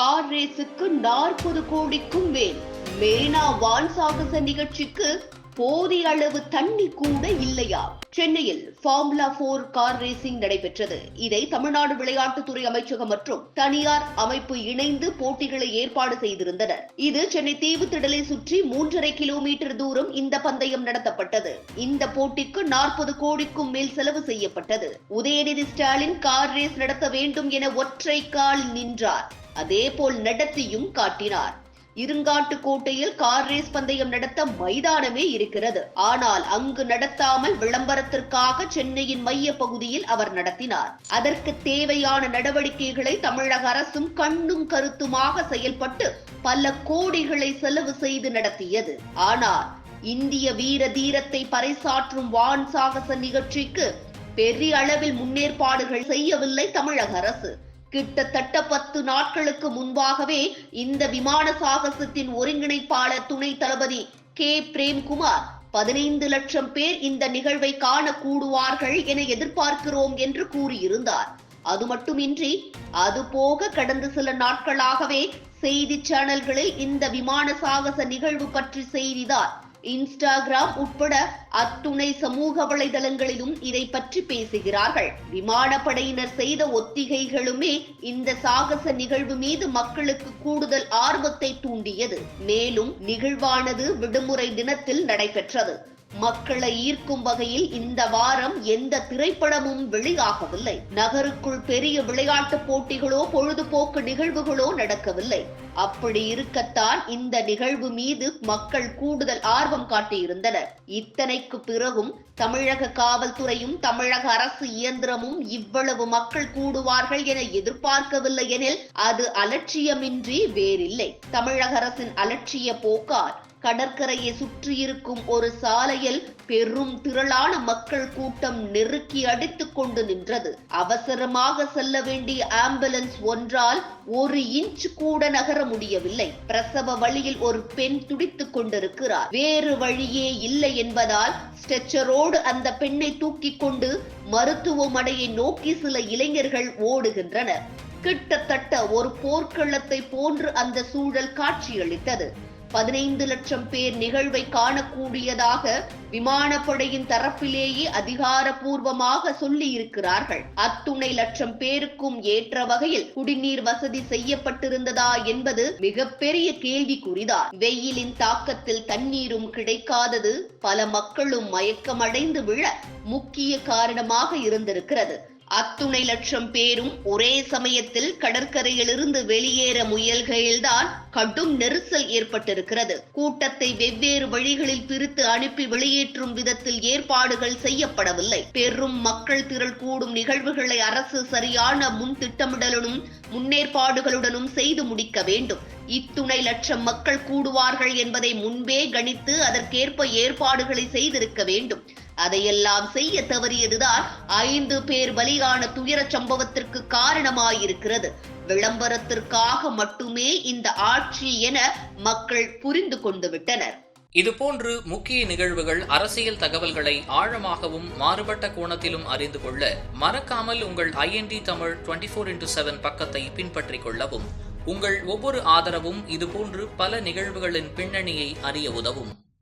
Car ரேஸுக்கு நாற்பது கோடிக்கும் மேல். மேனா வான் சாகச நிகழ்ச்சிக்கு போதிய அளவு தண்ணி கூட இல்லையா? சென்னையில் ஃபார்முலா போர் கார் ரேசிங் நடைபெற்றது. இதை தமிழ்நாடு விளையாட்டுத்துறை அமைச்சகம் மற்றும் தனியார் அமைப்பு இணைந்து போட்டிகளை ஏற்பாடு செய்திருந்தனர். இது சென்னை தீவுத்திடலை சுற்றி மூன்றரை கிலோமீட்டர் தூரம் இந்த பந்தயம் நடத்தப்பட்டது. இந்த போட்டிக்கு நாற்பது கோடிக்கும் மேல் செலவு செய்யப்பட்டது. உதயநிதி ஸ்டாலின் கார் ரேஸ் நடத்த வேண்டும் என ஒற்றை கால் நின்றார். அதேபோல் நடத்தியும் காட்டினார். இருங்காட்டுக்கோட்டையில் கார் ரேஸ் பந்தயம் நடத்த மைதானமே இருக்கிறது. ஆனால் அங்கு நடத்தாமல் விளம்பரத்திற்காக சென்னையின் மைய பகுதியில் அவர் நடத்தினார். அதற்கு தேவையான நடவடிக்கைகளை தமிழக அரசும் கண்ணும் கருத்துமாக செயல்பட்டு பல கோடிகளை செலவு செய்து நடத்தியது. ஆனால் இந்திய வீர தீரத்தை பறைசாற்றும் வான் சாகச நிகழ்ச்சிக்கு பெரிய அளவில் முன்னேற்பாடுகள் செய்யவில்லை தமிழக அரசு. கிட்டத்தட்ட பத்து நாட்களுக்கு முன்பாகவே இந்த விமான சாகசத்தின் ஒருங்கிணைப்பாளர் துணை தளபதி கே. பிரேம்குமார் பதினைந்து லட்சம் பேர் இந்த நிகழ்வை காண கூடுவார்கள் என எதிர்பார்க்கிறோம் என்று கூறியிருந்தார். அது மட்டுமின்றி அது போக கடந்த சில நாட்களாகவே செய்தி சேனல்களில் இந்த விமான சாகச நிகழ்வு பற்றி செய்திதான் இன்ஸ்டாகிராம் உட்பட அத்துணை சமூக வலைதளங்களிலும் இதை பற்றி பேசுகிறார்கள். விமானப்படையினர் செய்த ஒத்திகைகளுமே இந்த சாகச நிகழ்வு மீது மக்களுக்கு கூடுதல் ஆர்வத்தை தூண்டியது. மேலும் நிகழ்வானது விடுமுறை தினத்தில் நடைபெற்றது. மக்களை ஈர்க்கும் வகையில் இந்த வாரம் எந்த திரைப்படமும் வெளியாகவில்லை. நகருக்குள் பெரிய விளையாட்டு போட்டிகளோ பொழுதுபோக்கு நிகழ்வுகளோ நடக்கவில்லை. அப்படி இருக்கத்தான் இந்த நிகழ்வு மீது மக்கள் கூடுதல் ஆர்வம் காட்டியிருந்தனர். இத்தனைக்கு பிறகும் தமிழக காவல்துறையும் தமிழக அரசு இயந்திரமும் இவ்வளவு மக்கள் கூடுவார்கள் என எதிர்பார்க்கவில்லை எனில் அது அலட்சியமின்றி வேறில்லை. தமிழக அரசின் அலட்சிய போக்கார் கடற்கரையை சுற்றியிருக்கும் ஒரு சாலையில் பெரும் திரளான மக்கள் கூட்டம் நெருக்கி அடித்துக் கொண்டு நின்றது. அவசரமாக செல்ல வேண்டிய ஆம்புலன்ஸ் ஒன்றால் ஒரு இன்ச் கூட நகர முடியவில்லை. பிரசவ வழியில் ஒரு பெண் துடித்துக் கொண்டிருக்கிறார். வேறு வழியே இல்லை என்பதால் ஸ்ட்ரெச்சரோடு அந்த பெண்ணை தூக்கிக் கொண்டு மருத்துவமனையை நோக்கி சில இளைஞர்கள் ஓடுகின்றனர். கிட்டத்தட்ட ஒரு போர்க்களத்தை போன்று அந்த சூழல் காட்சியளித்தது. பதினைந்து லட்சம் பேர் நிகழ்வை காணக்கூடியதாக விமானப்படையின் தரப்பிலேயே அதிகாரப்பூர்வமாக சொல்லி இருக்கிறார்கள் அத்துணை லட்சம் பேருக்கும் ஏற்ற வகையில் குடிநீர் வசதி செய்யப்பட்டிருந்ததா என்பது மிகப்பெரிய கேள்விக்குறிதான். வெயிலின் தாக்கத்தில் தண்ணீரும் கிடைக்காதது பல மக்களும் மயக்கமடைந்து விழ முக்கிய காரணமாக இருந்திருக்கிறது. அத்துணை லட்சம் பேரும் ஒரே சமயத்தில் கடற்கரையிலிருந்து வெளியேற முயல்கையில்தான் கடும் நெரிசல் ஏற்பட்டிருக்கிறது. கூட்டத்தை வெவ்வேறு வழிகளில் பிரித்து அனுப்பி வெளியேற்றும் விதத்தில் ஏற்பாடுகள் செய்யப்படவில்லை. பெரும் மக்கள் திரள் கூடும் நிகழ்வுகளை அரசு சரியான முன் திட்டமிடலுடனும் முன்னேற்பாடுகளுடனும் செய்து முடிக்க வேண்டும். இத்துணை லட்சம் மக்கள் கூடுவார்கள் என்பதை முன்பே கணித்து அதற்கேற்ப ஏற்பாடுகளை செய்திருக்க வேண்டும். அதையெல்லாம் செய்ய தவறியதுதான் ஐந்து பேர் பலியான துயர சம்பவத்திற்கு காரணமாயிருக்கிறது. விளம்பரத்திற்காக மட்டுமே இந்த ஆட்சி என மக்கள் புரிந்து கொண்டு விட்டனர். இதுபோன்று முக்கிய நிகழ்வுகள் அரசியல் தகவல்களை ஆழமாகவும் மாறுபட்ட கோணத்திலும் அறிந்து கொள்ள மறக்காமல் உங்கள் IND Tamil twenty four into seven பக்கத்தை பின்பற்றிக் கொள்ளவும். உங்கள் ஒவ்வொரு ஆதரவும் இதுபோன்று பல நிகழ்வுகளின் பின்னணியை அறிய உதவும்.